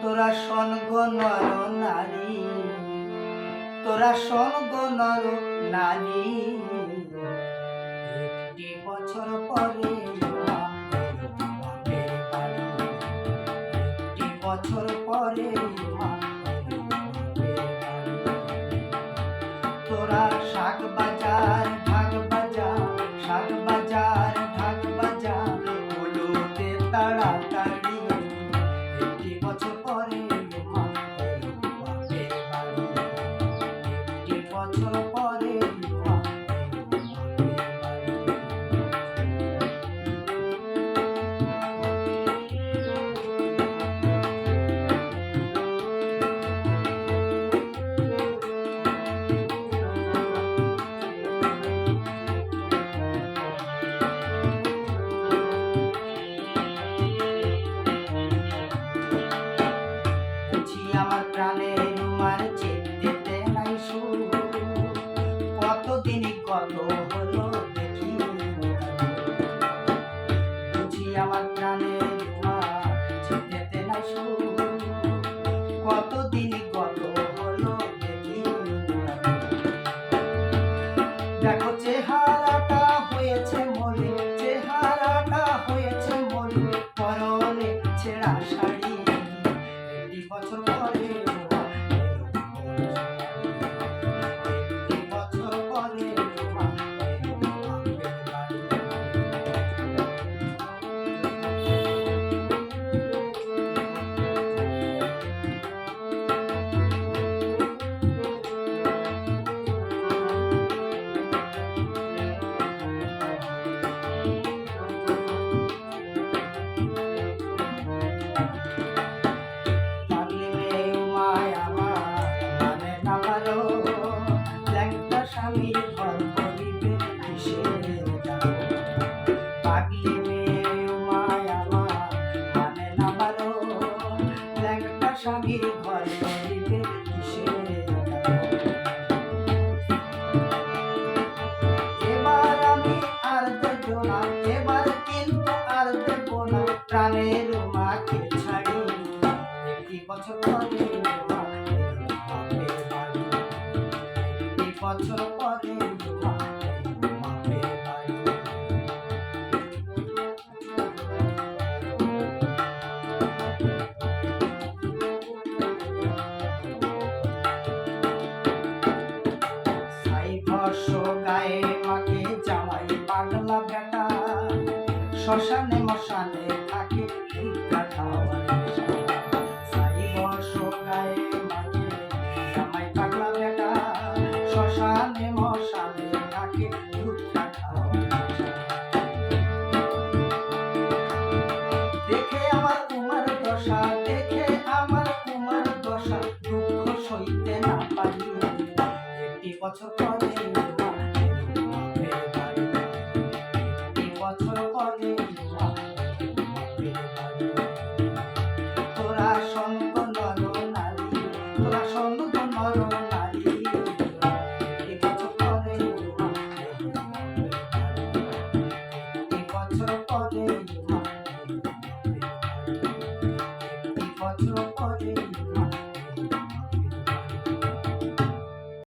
তোরা গো নর নারী, তোরা গো নর নারী একটি বছর পরে একটি বছর পরে। তোরা শাক বাজার ঢাক বাজার, শাক বাজার ঢাক বাজার তাড়াতাড়ি একটি বছর পরে বছর পরে কত হলো দেখি আমার প্রাণের রুমার চেতে নাই সুর। কতদিনই কত হলো দেখি দেখো, চেহারাটা হয়েছে মরে চেহারাটা হয়েছে মরে পরনে ছেঁড়া শাড়ি। বছর পরে মেয়ে উমায় আমার মানে না ভালো ল্যাংটা স্বামীর ঘর করিবে এবার আমি আর দেব না এবার কিন্তু আর দেব না প্রাণের মাকে ছাড়ি একটি বছর পরে। একটি বছর পরে মাকে জামাই পাগলা বেটা শ্মশানে মশানে থাকে শ্মশানে মশানে থাকে দেখে আমার কুমার দশা, দেখে আমার কুমার দশা, দুঃখ সইতে একটি বছর পরে